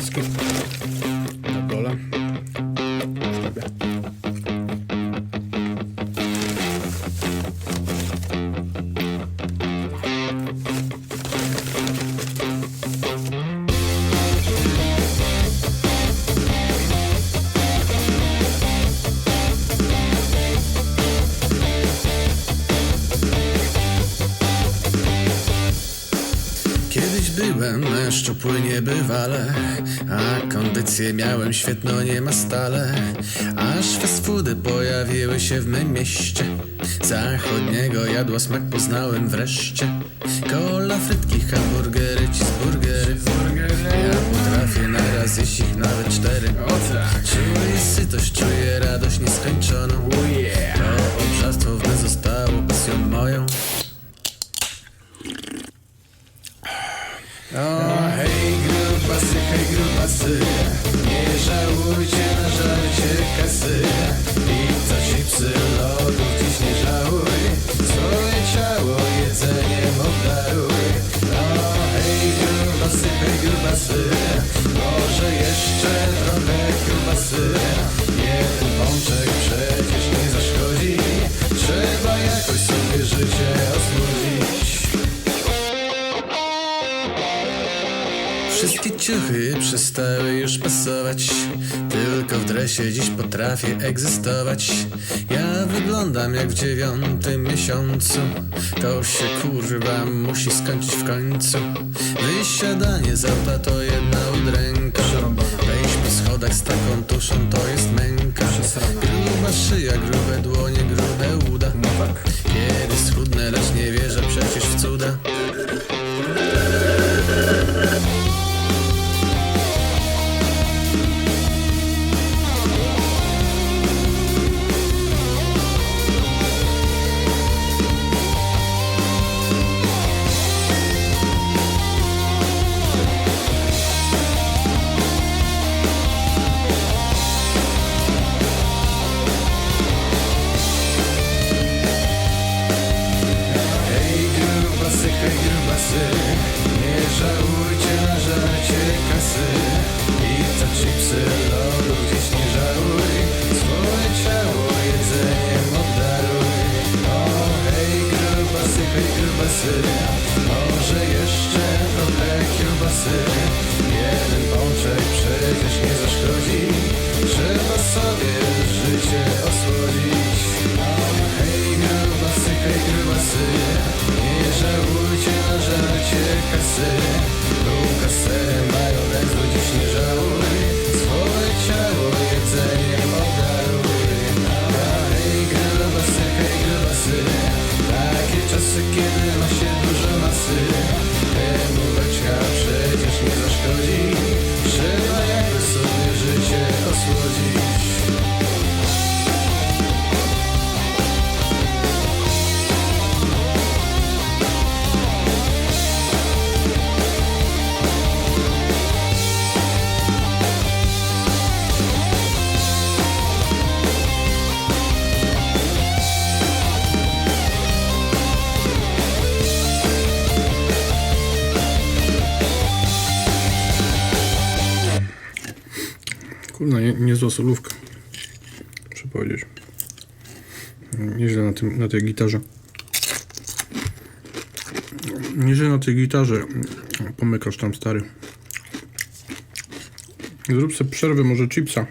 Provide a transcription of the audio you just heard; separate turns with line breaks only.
obrazki. Na dole.
Sztabia. Byłem szczupły niebywale, a kondycję miałem świetno nie ma stale. Aż fast foody pojawiły się w mym mieście. Zachodniego jadła smak poznałem wreszcie. Kola, frytki, hamburgery, cheeseburgery. Ja potrafię naraz jeść ich nawet cztery. Czuję sytość, czuję radość nieskończoną. Grubasy Nie żałujcie na żarcie kasy. Pizza, chipsy, lodów dziś nie żałuj. Swoje ciało jedzeniem obdaruj O hej grubasy, hej grubasy. Może jeszcze trochę grubasy. Jeden pączek przecież nie zaszkodzi. Trzeba jakoś sobie życie osłodzić Wszystkie ciuchy przestały już pasować. Tylko w dresie dziś potrafię egzystować. Ja wyglądam jak w dziewiątym miesiącu. To się kurwa musi skończyć w końcu. Wysiadanie z auta to jedna udręka. Wejść po schodach z taką tuszą to jest męka. Gruba szyja, grube grubasy Nie żałujcie na żarcie kasy. Pizza, chipsy, lodów gdzieś nie żałuj. Swoje ciało jedzeniem obdaruj O hej grubasy, hej grubasy Może jeszcze trochę kiełbasy. Jeden pączek przecież nie zaszkodzi. Trzeba sobie życie osłodzić kasy Bułka z serem, majonezu dziś nie żałuj Swoje ciało jedzeniem obdaruj A hej grubasy, hej grubasy Takie czasy, kiedy ma się dużo masy. Bułeczka przecież nie zaszkodzi
Kurna, nie, niezła solówka. Muszę powiedzieć. Nieźle na, tym, na tej gitarze. Nieźle na tej gitarze. Pomykasz tam stary. Zrób sobie przerwę, może chipsa.